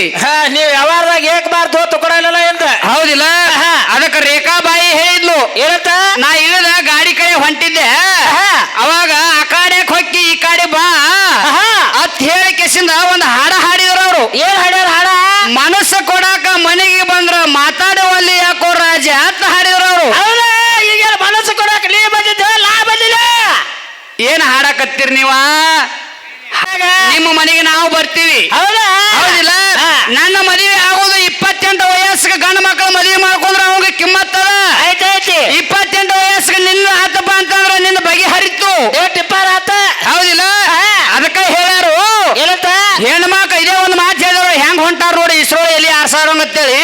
ಐತಿ ಹಾ ನೀವ್ ಯಾವಾರದಾಗ ಏಕ್ ಬಾರ್ ದೋ ತಗೊಳಲ್ಲ ಎಂದ? ಹೌದಿಲ್ಲ. ಅದಕ್ಕ ರೇಖಾಬಾಯಿ ಹೇಳಿದ್ಲು. ಏನಂತ? ನಾ ಇಳಿದ ಗಾಡಿ ಕಡೆ ಹೊಂಟಿದ್ದೆ. ಅವಾಗ ಆ ಕಡೆ ಹೊಕ್ಕಿ ಈ ಕಡೆ ಬಾ. ಅತ್ ಹೇಳಿ ಕೆಸಿಂದ ಒಂದ್ ಹಾಡ ಹಾಡಿದ್ರು ಅವ್ರು. ಏನ್ ಹಾಡ್ಯಾರ ಹಾಡ? ಮನಸ್ಸ ಕೊಡಾಕ ಮನೆಗೆ ಬಂದ್ರ ಮಾತಾಡುವಲ್ಲಿ ಯಾಕೋ ರಾಜ ಅಂತ ಹಾಡಿದ್ರು ಅವರು. ಹೌದಾ? ಈಗ ಮನಸ್ಸು ಕೊಡಾಕ ನೀ ಬಂದಿದ್ದ ಲಾ ಬಂದಿಲ್ಲ. ಏನ್ ಹಾಡಕತ್ತೀರಿ ನೀವ? ಹಾಗ ನಿಮ್ಮ ಮನೆಗೆ ನಾವು ಬರ್ತೀವಿ. ಹೌದಾ? ಹೌದಿಲ್ಲ? ನನ್ನ ಮದುವೆ ಆಗೋದು ಇಪ್ಪತ್ತೆಂಟು ವಯಸ್ಸಿಗೆ ಗಂಡು ಮಕ್ಕಳು ಮದುವೆ ಮಾಡ್ಕೊಂಡ್ರೆ ಅವಾಗ ಕಿಮ್ಮತ್ತದ? ಆಯ್ತಾಯ್ತಿ ಇಪ್ಪತ್ತೆಂಟು ವಯಸ್ಸಿಗೆ ನಿನ್ನ ಆತಪ್ಪ ಅಂತಂದ್ರೆ ನಿನ್ನ ಬಗೆ ಹರಿತು. ಟಿಪ್ಪಾರ ಆತ. ಹೌದಿಲ್ಲ? ಅದಕ್ಕೆ ಹೇಳ್ಯಾರು. ಏನಂತ? ಹೆಣ್ಮಕ್ಳು ಇದೇ ಒಂದು ಮಾತು ಹೇಳಿದ್ರು. ಹೆಂಗ್ ಹೊಂಟಾರ ನೋಡಿ ಇಸ್ರೋ ಎಲ್ಲಿ ಆರ್ ಸಾವಿರ ಅಂತೇಳಿ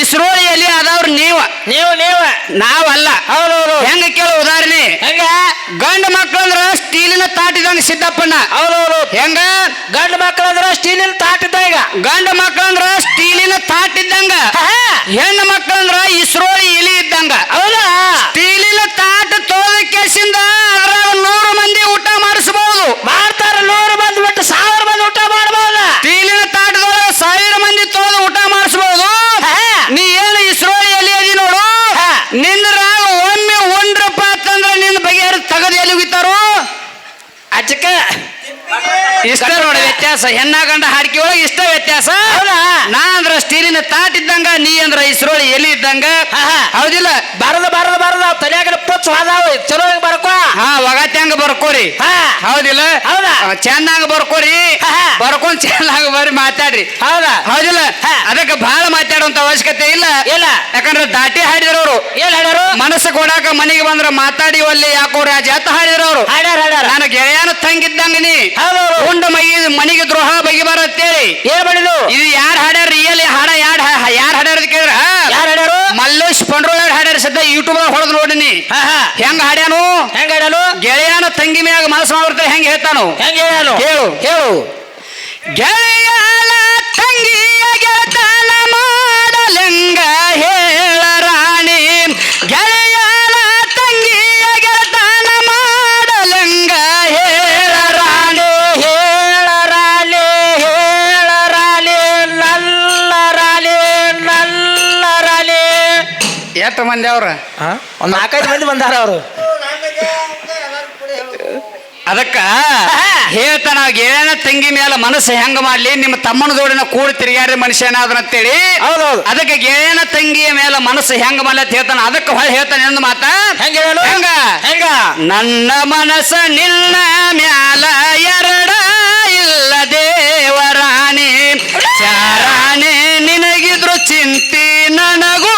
ಇಸ್ರೋ ಎಲ್ಲಿ ಆದವ್ರು ನೀವ. ನೀವು ನೀವು. ನಾವಲ್ಲ. ಹೌದೌದು ಹೆಂಗ ಕೇಳು ಉದಾಹರಣೆ ಹೆಂಗ ಗಂಡ ಮಕ್ಕಳಂದ್ರ ಸ್ಟೀಲಿನ ತಾಟಿದಂಗ ಸಿದ್ದಪ್ಪಣ್ಣ. ಹೌದೌದು. ಹೆಂಗ? ಗಂಡು ಮಕ್ಕಳಂದ್ರ ಸ್ಟೀಲಿನ ತಾಟಿದ್ದ ಈಗ. ಗಂಡ ಮಕ್ಕಳಂದ್ರ ಸ್ಟೀಲಿನ ತಾಟಿದ್ದಂಗ. ಹೆಣ್ಣು ಮಕ್ಕಳಂದ್ರ ಇಸ್ರೋ ಇಲಿ ಹೌದಾ ಸ್ಟೀಲಿನ ತಾಟ ತೋದ ಕೇಸಿಂದ ಅದ್ರಾಗ ನೂರು ಮಂದಿ ಊಟ ಮಾಡಿಸಬಹುದು ಮಾಡ್ತಾರ ನೂರು ಮಂದಿ ಬಿಟ್ಟು ಸಾವಿರ ಮಂದಿ ಊಟ ಮಾಡಬಹುದ ಸ್ಟೀಲಿನ ತಾಟದೊಳಗ ಸಾವಿರ ಮಂದಿ ತೋದ ಊಟ ಮಾಡಿಸಬಹುದು ನೀ ಏನು ಇಸ್ರೋಳಿ ಎಲಿ ಅದಿ ನೋಡು ಹಾ. ನಿಂದ್ರಾಗ ಒಮ್ಮೆ ಒಂಡ್ರಪ್ಪ ಅಂತಂದ್ರ ನಿನ್ನ ಬಗೆಹರಿ ತಗದು ಎಲ್ಲಿ ಹೋಗಿತಾರು ಅಚ್ಚಕ ಇಷ್ಟ ನೋಡಿ ವ್ಯತ್ಯಾಸ ಹೆಣ್ಣ ಗಂಡ ಹಾಡಿಕೆ ಒಳಗೆ ಇಷ್ಟ ವ್ಯತ್ಯಾಸ. ಹೌದಾ? ನಾ ಸ್ಟೀಲಿನ ತಾಟ್ ಇದ್ದಂಗ ನೀ ಅಂದ್ರ ಇಸ್ರೋಳಿ ಎಲಿ ಇದ್ದಂಗ. ಹೌದಿಲ್ಲ? ಬಾರದ ಬಾರದ ಬಾರದ ತಲೆಯಾಗ ಪುಚ್ಚ ಹೋದಾವ ಚಲೋ ಬರ್ಕೋ. ಹಾ ಒಗತ್ಯಂಗ ಬರ್ಕೋರಿ. ಹಾ. ಹೌದಿಲ್ಲ? ಹೌದಾ? ಚೆನ್ನಾಗಿ ಬರ್ಕೋರಿ. ಬರ್ಕೊಂಡ್ ಚೆನ್ನಾಗಿ ಬರ್ರಿ ಮಾತಾಡ್ರಿ. ಹೌದಾ? ಹೌದಿಲ್ಲ? ಅದಕ್ಕ ಬಹಳ ಮಾತಾಡುವಂತ ಅವಶ್ಯಕತೆ ಇಲ್ಲ. ಇಲ್ಲ. ಯಾಕಂದ್ರೆ ದಾಟಿ ಹಾಡಿದ್ರವ್ರು ಏನ್ ಹಾಡ್ಯಾರು? ಮನಸ್ಸು ಕೊಡಾಕ ಮನೆಗೆ ಬಂದ್ರ ಮಾತಾಡಿ ಅಲ್ಲಿ ಯಾಕೋ ರಾಜ ಅಂತ ಹಾಡಿದ್ರವ್ರು ಹಾಡ್ಯಾರ ಹಾಡ್ಯಾರ. ನಾನು ಗೆಳೆಯನ ತಂಗಿದ್ದಂಗ ನೀ. ಹೌದು ಉಂಡ ಮೈ ಮನೆಗೆ ದ್ರೋಹ ಬಗೆಬಾರತ್ತೇಳಿ ಏನ್ ಮಾಡಿದ್ರು ಇದು ಯಾರು ಹಾಡ್ಯಾರ ರಿಯಲ್ ಹಾಡ ಯಾರ್ ಯಾರು ಹಾಡ್ಯಾರ ಅಂತ ಕೇಳಿದ್ರ ಯಾರು ಹಾಡ್ಯಾರು ಮಲ್ಲೇಶ್ ಪಂಡ್ರೋಳ ಹಾಡ್ಯಾರ ಸದ್ಯ ಯೂಟ್ಯೂಬ್ ಹೊಡೆದ್ ನೋಡಿನಿ ಹಾ ಹಾ ಹೆಂಗ ಹಾಡ್ಯಾನು? ಹೆಂಗ್ ಹಾಡ್ಯಾನು? ಗೆಳೆಯನ ತಂಗಿ ಮ್ಯಾಗ ಮನಸ್ಸು ಮಾಡಿರ್ತಾರೆ ಹೆಂಗ ಹೇಳ್ತಾನು? ಹೆಂಗ್ ಹೇಳ್ಯಾನು? ಹೇಳು ಹೇಳು ಗೆಳೆಯನ ತಂಗಿಯ ಎಷ್ಟು ಮಂದಿ ಅವ್ರ? ಒಂದು ನಾಲ್ಕೈದು ಮಂದಿ ಬಂದಾರ ಅವರು. ಅದಕ್ಕ ಹೇಳ್ತಾನ ಏನ ತಂಗಿ ಮೇಲೆ ಮನಸ್ಸು ಹೆಂಗ ಮಾಡ್ಲಿ? ನಿಮ್ಮ ತಮ್ಮನ ಜೋಡಿನ ಕೂಡಿ ಮನುಷ್ಯ ಮನುಷ್ಯನಾದ್ರ ಅಂತೇಳಿ. ಹೌದೌದು ಅದಕ್ಕೆ ಏನ ತಂಗಿಯ ಮೇಲೆ ಮನಸ್ಸು ಹೆಂಗ ಮಾಡ್ಲಿ ಅಂತ ಹೇಳ್ತಾನ. ಅದಕ್ಕೆ ಹೊಳೆ ಹೇಳ್ತಾನೆ ಎಂದು ಮಾತ. ಹೆಂಗ ಹೇಳು? ಹೆಂಗ? ಹೆಂಗ? ನನ್ನ ಮನಸ್ಸ ನಿನ್ನ ಮ್ಯಾಲ ಎರಡ ಇಲ್ಲ ದೇವರಾಣಿ ಚಾರಾಣಿ ನಿನಗಿದ್ರು ಚಿಂತಿ ನನಗೂ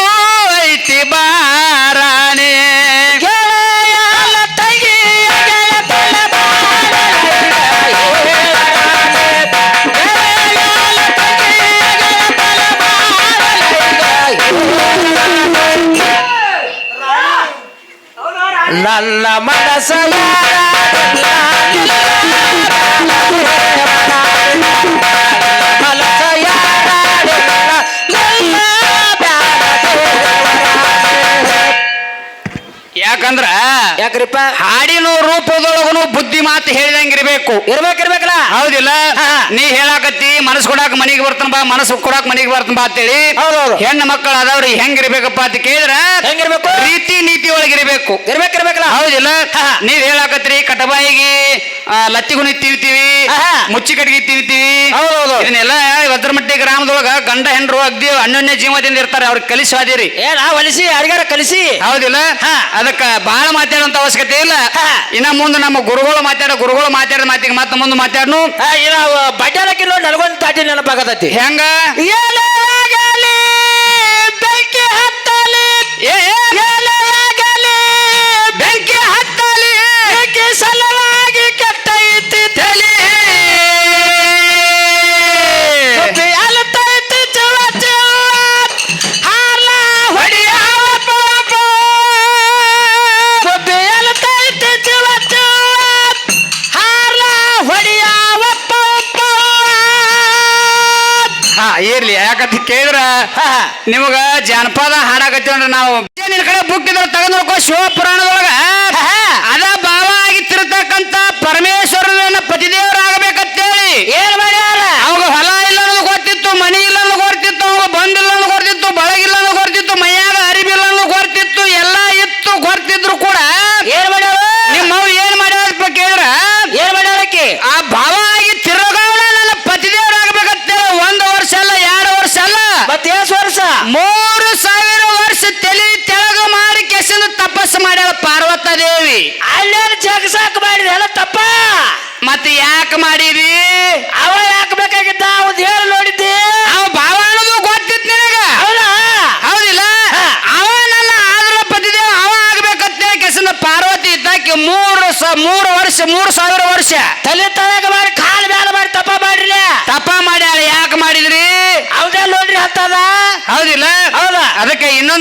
ನನ್ನ ಮನಸ್ಸ ಯಾಕಂದ್ರ ಯಾಕ್ರಿಪ್ಪ? ಹಾಡಿನ ರೂಪದೊಳಗನು ಬುದ್ಧಿ ಮಾತು ಹೇಳಿದಂಗಿರ್ಬೇಕು ಇರ್ಬೇಕಿರ್ಬೇಕಲ್ಲ ಹೌದಿಲ್ಲ? ಹಾ. ನೀ ಹೇಳಾಕತ್ತಿ ಮನಸ್ಸು ಕೊಡಾಕ ಮನೆಗೆ ಬರ್ತಾನ ಬಾ ಮನಸ್ಸು ಕೊಡಾಕ ಮನೆಗೆ ಬರ್ತಾನ ಬಾ ಅಂತೇಳಿ ಹೌದೌದು ಹೆಣ್ಣ ಮಕ್ಕಳು ಅದಾವ್ರಿ ಹೆಂಗಿರ್ಬೇಕಪ್ಪ ಅಂತ ಕೇಳಿದ್ರ ಹೆಂಗಿರ್ಬೇಕು? ರೀತಿ ನೀತಿ ಒಳಗಿರ್ಬೇಕು ಇರ್ಬೇಕಿರ್ಬೇಕಲ್ಲ ಹೌದಿಲ್ಲ? ಹಾ. ನೀವ್ ಹೇಳಾಕತ್ರಿ ಕಟಬಾಯಿಗೆ ಲತ್ತಿಗುಣಿ ತಿಂತೀವಿ. ಮುಚ್ಚಿ ಕಟ್ಟಿಗೆ ತಿಂತೀವಿ. ಹೌದೌದು ಇದನ್ನೆಲ್ಲ ಭದ್ರಮಟ್ಟಿ ಗ್ರಾಮದೊಳಗ ಗಂಡ ಹೆಂಡ್ರು ಅಗ್ದಿ ಅನ್ಯೋನ್ಯ ಜೀವದಿಂದ ಇರ್ತಾರೆ ಅವ್ರಿಗೆ ಕಲಿಸಿ ಏ ನಾ ಹೊಲಿಸಿ ಅಡಿಗಾರ ಕಲಿಸಿ. ಹೌದಿಲ್ಲ. ಅದಕ್ಕ ಬಹಳ ಮಾತಾಡುವಂತ ಅವಶ್ಯಕತೆ ಇಲ್ಲ. ಇನ್ನ ಮುಂದೆ ನಮ್ಮ ಗುರುಗಳು ಮಾತಾಡೋ ಗುರುಗಳು ಮಾತಾಡಿದ ಮಾತಿಗೆ ಮತ್ತೆ ಮುಂದೆ ಮಾತಾಡ್ನು? ಬಡ್ಡಾರಕ್ಕೆ ನೋಡಿ ನನಗೊಂದು ತಾಟಿ ನೆನಪಾಗತೈತಿ. ಹೆಂಗ? ಯಾಕಂತ ಕೇಳಿದ್ರ ನಿಮಗ ಜಾನಪದ ಹಾಡಾಕತ್ತೀವಿ ಅಂದ್ರೆ ನಾವು ನಿನ್ ಕಡೆ ಬುಕ್ ಇದ್ರ ತಗೊಂಡ್ ನೋಡ್ಕೋ ಶಿವ ಪುರಾಣದೊಳಗ ಅದ ಭಾವ ಆಗಿತ್ತಿರತಕ್ಕಂತ ಮೂರು ಸಾವಿರ ವರ್ಷ ತಲೆ ತೆಳಗ ಮಾಡಿ ಕೆಸಿನ ತಪಸ್ಸು ಮಾಡ್ಯಾಳ ಪಾರ್ವತ ದೇವಿ. ಅಲ್ಲೇ ಜಗಸಾಕ ಮಾಡಿದ ತಪ್ಪ? ಮತ್ತೆ ಯಾಕೆ ಮಾಡಿರಿ ಅವ ಯಾಕೆ ಬೇಕಾಗಿದ್ದ? ಅವ್ದು ಹೇಳಲ್ಲ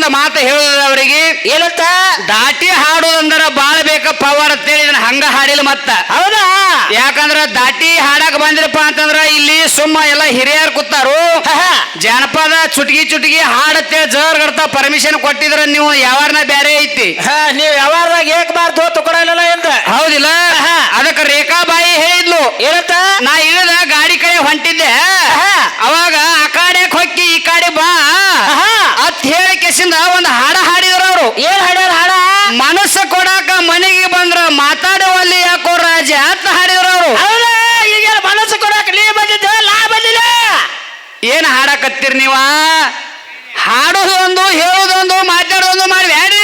ಇನ್ನೊಂದು ಮಾತು ಹೇಳುದ ಏನತ್ತ ಏನಂತ? ದಾಟಿ ಹಾಡುದಂದ್ರ ಬಾಳ ಬೇಕ ಪವರ್ ಅಂತೇಳಿ ಇದನ್ನ ಹಂಗ ಹಾಡಿಲ್ಲ ಮತ್ತ. ಹೌದಾ? ಯಾಕಂದ್ರ ದಾಟಿ ಹಾಡಕ್ ಬಂದಿರಪ್ಪ ಅಂತಂದ್ರ ಇಲ್ಲಿ ಸುಮ್ಮ ಎಲ್ಲ ಹಿರಿಯರ್ ಕೂತಾರು. ಜನಪದ ಚುಟ್ಗಿ ಚುಟ್ಗಿ ಹಾಡತ್ತೆ ಜರ್ ಗಡ್ತ ಪರ್ಮಿಷನ್ ಕೊಟ್ಟಿದ್ರ ನೀವು ಯಾವಾರನ ಬ್ಯಾರೆ ಐತಿ? ಹಾ ನೀವ್ ಯಾವಾರದಾಗ ಏಕ್ ಬಾರ್ ದೋ ತಗೊಳಲ್ಲ ಎಂದ? ಹೌದಿಲ್ಲ. ಅದಕ್ಕೆ ರೇಖಾಬಾಯಿ ಹೇಳಿದ್ಲು. ಏನಂತ? ನಾ ಇಳಿದ ಗಾಡಿ ಕಡೆ ಹೊಂಟಿದ್ದೆ. ಅವಾಗ ಆ ಕಡೆ ಹೊಕ್ಕಿ ಈ ಕಡೆ ಬಾ ಹಾ. ಅತ್ ಹೇಳಿ ಕೆಸಿಂದ ಒಂದು ಹಾಡ ಹಾಡಿದ್ರು ಅವರು. ಏನ್ ಹಾಡ್ಯಾರ ಹಾಡ? ಮನಸ್ಸು ಕೊಡಾಕ ಮನೆಗೆ ಬಂದ್ರ ಮಾತಾಡುವಲ್ಲಿ ಯಾಕೋ ರಾಜ ಅಂತ ಹಾಡಿದ್ರು ಅವರು. ಈಗ ಮನಸ್ಸು ಕೊಡಾಕ ನೀ ಬಂದಿದ್ದ ಲಾ ಬಂದಿಲ್ಲ? ಏನ್ ಹಾಡಕತ್ತೀರಿ ನೀವ? ಹಾಡೋದು ಒಂದು ಹೇಳೋದೊಂದು ಮಾತಾಡೋದು ಮಾಡಿ ಹೇಳಿ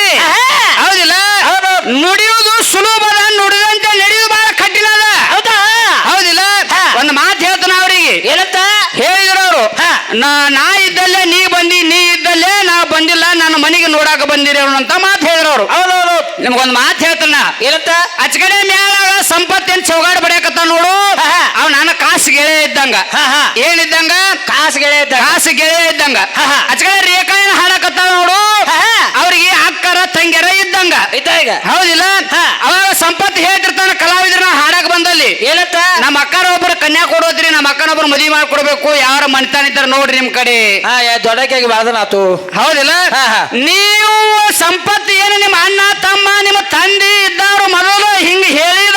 ಹೌದಿಲ್ಲ? ಹೌದು. ನುಡಿಯುವುದು ಸುಲಭದ ನುಡಿದಂತೆ ನಡೆಯುವ ಬಹಳ ಕಠಿಣ ಅದ. ಹೌದಾ? ಹೌದಿಲ್ಲ. ಒಂದು ಮಾತು ಹೇಳ್ತಾನ ಅವರಿಗೆ. ಏನಂತ? ಹೇಳಿದ್ರು ಅವರು. ನಾ ನಾ ಇದ್ದಲ್ಲೇ ನೀ ನೀ ನಾ ನನ್ನ ಮನೆಗೆ ನೋಡಾಕ ಬಂದಿರಿ ಅವ್ರು ಅಂತ ಮಾತು ಹೇಳಿರೋರು ಹೌದೌದು. ನಿಮ್ಗೊಂದು ಮಾತು ಹೇಳ್ತಾನ ಏನಂತ? ಅಚ್ಕಡೆ ಮ್ಯಾಲ ಸಂಪತ್ತೇನ್ ಚೌಗಾಡ್ ಬಡಿಯಕತ್ತ ನೋಡು. ಅವ್ ನನ್ನ ಕಾಸು ಗೆಳೆಯ ಇದ್ದಂಗ. ಏನಿದ್ದಂಗ? ಕಾಸು ಗೆಳೆಯ ಕಾಸು ಗೆಳೆಯ ಇದ್ದಂಗ. ಅಚ್ಕಡೆ ರೇಖಾ ಏನ್ ಹಾಡಕತ್ತ ನೋಡು. ಅವ್ರಿಗೆ ಅಕ್ಕರ ತಂಗ್ಯರ ಇದ್ದಂಗ. ಇದ್ದ ಈಗ? ಹೌದಿಲ್ಲ. ಅವಾಗ ಸಂಪತ್ತು ಹೇಳ್ತಿರ್ತಾನ ಕಲಾವಿದ್ರ ಹಾಡಕ್ ಬಂದಲ್ಲಿ. ಏನತ್ತ ನಮ್ಮ ಅಕ್ಕರ ಒಬ್ಬರು ಕನ್ಯಾ ಕೊಡೋದ್ರಿ ನಮ್ಮ ಅಕ್ಕನೊಬ್ಬರು ಮದುವೆ ಮಾಡ್ಕೊಡ್ಬೇಕು ಯಾರ ಇದ್ದಾರೆ ನೋಡ್ರಿ ನಿಮ್ ಕಡೆ. ಹಾ ದೊಡ್ಡಕ್ಕಾಗಿ ಬಾಳ್ದನಾತು. ಹೌದಿಲ್ಲ? ಹಾ, ಹಾ. ನೀವು ಸಂಪತ್ತು ಏನು ನಿಮ್ಮ ಅಣ್ಣ ತಮ್ಮ ನಿಮ್ಮ ತಂದೆ ಇದ್ದವರು ಮೊದಲು ಹಿಂಗ್ ಹೇಳಿದಾಗ